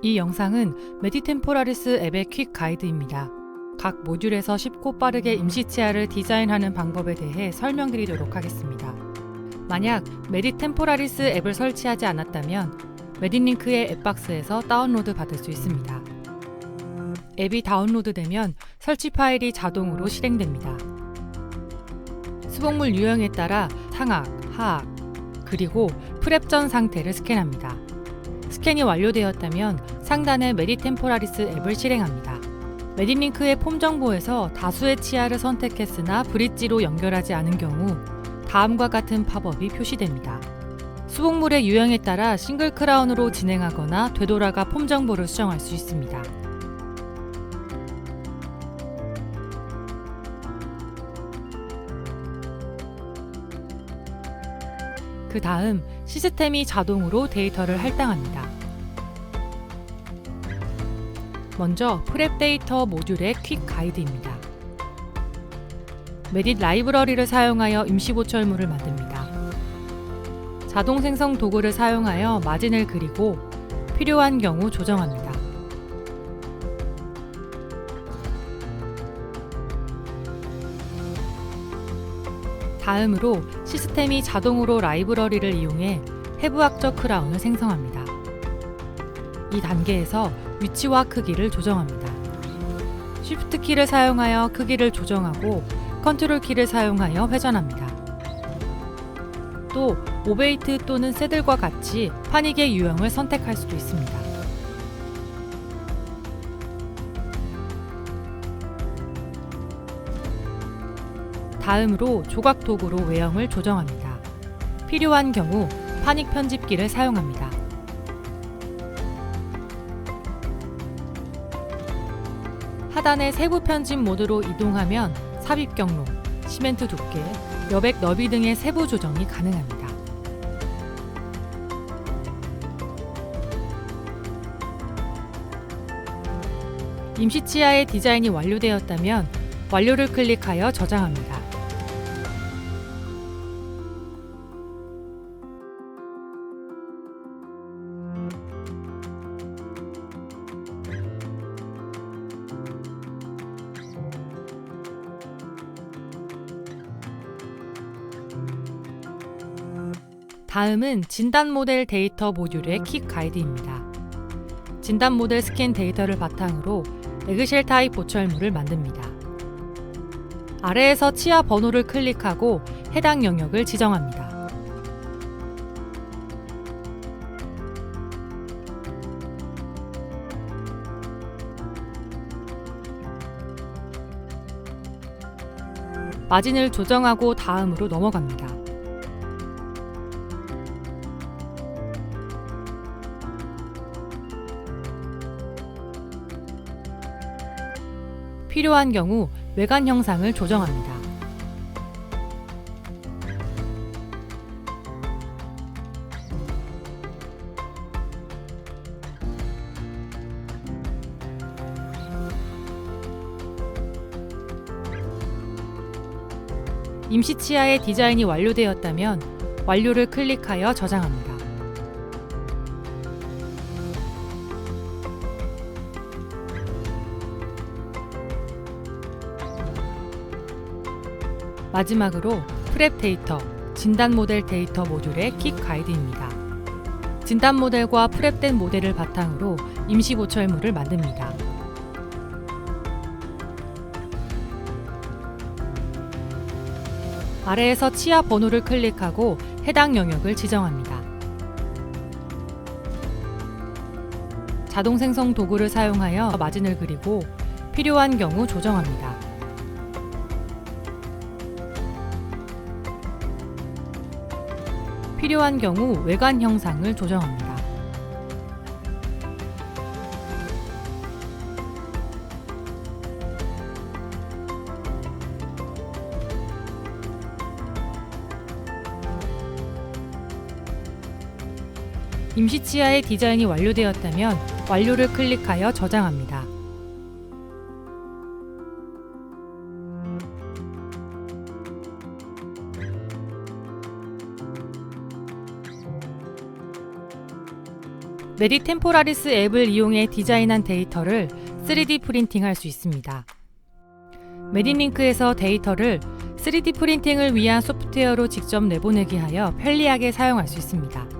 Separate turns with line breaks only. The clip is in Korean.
이 영상은 메디템포라리스 앱의 퀵 가이드입니다. 각 모듈에서 쉽고 빠르게 임시 치아를 디자인하는 방법에 대해 설명드리도록 하겠습니다. 만약 메디템포라리스 앱을 설치하지 않았다면 메디링크의 앱박스에서 다운로드 받을 수 있습니다. 앱이 다운로드되면 설치 파일이 자동으로 실행됩니다. 수복물 유형에 따라 상악, 하악, 그리고 프랩 전 상태를 스캔합니다. 스캔이 완료되었다면 상단의 메디템포라리스 앱을 실행합니다. 메디링크의 폼 정보에서 다수의 치아를 선택했으나 브릿지로 연결하지 않은 경우 다음과 같은 팝업이 표시됩니다. 수복물의 유형에 따라 싱글 크라운으로 진행하거나 되돌아가 폼 정보를 수정할 수 있습니다. 그 다음 시스템이 자동으로 데이터를 할당합니다. 먼저 프랩 데이터 모듈의 퀵 가이드입니다. 메딧 라이브러리를 사용하여 임시 보철물을 만듭니다. 자동 생성 도구를 사용하여 마진을 그리고 필요한 경우 조정합니다. 다음으로 시스템이 자동으로 라이브러리를 이용해 해부학적 크라운을 생성합니다. 이 단계에서 위치와 크기를 조정합니다. Shift 키를 사용하여 크기를 조정하고 컨트롤 키를 사용하여 회전합니다. 또 오베이트 또는 새들과 같이 파닉의 유형을 선택할 수도 있습니다. 다음으로 조각 도구로 외형을 조정합니다. 필요한 경우 파닉 편집기를 사용합니다. 하단의 세부 편집 모드로 이동하면 삽입 경로, 시멘트 두께, 여백 너비 등의 세부 조정이 가능합니다. 임시 치아의 디자인이 완료되었다면 완료를 클릭하여 저장합니다. 다음은 진단 모델 데이터 모듈의 킥 가이드입니다. 진단 모델 스캔 데이터를 바탕으로 에그쉘 타입 보철물을 만듭니다. 아래에서 치아 번호를 클릭하고 해당 영역을 지정합니다. 마진을 조정하고 다음으로 넘어갑니다. 필요한 경우 외관 형상을 조정합니다. 임시 치아의 디자인이 완료되었다면 완료를 클릭하여 저장합니다. 마지막으로 프랩 데이터, 진단 모델 데이터 모듈의 킥 가이드입니다. 진단 모델과 프랩된 모델을 바탕으로 임시 보철물을 만듭니다. 아래에서 치아 번호를 클릭하고 해당 영역을 지정합니다. 자동 생성 도구를 사용하여 마진을 그리고 필요한 경우 조정합니다. 필요한 경우 외관 형상을 조정합니다. 임시 치아의 디자인이 완료되었다면 완료를 클릭하여 저장합니다. 메디 템포라리스 앱을 이용해 디자인한 데이터를 3D 프린팅할 수 있습니다. 메디링크에서 데이터를 3D 프린팅을 위한 소프트웨어로 직접 내보내기 하여 편리하게 사용할 수 있습니다.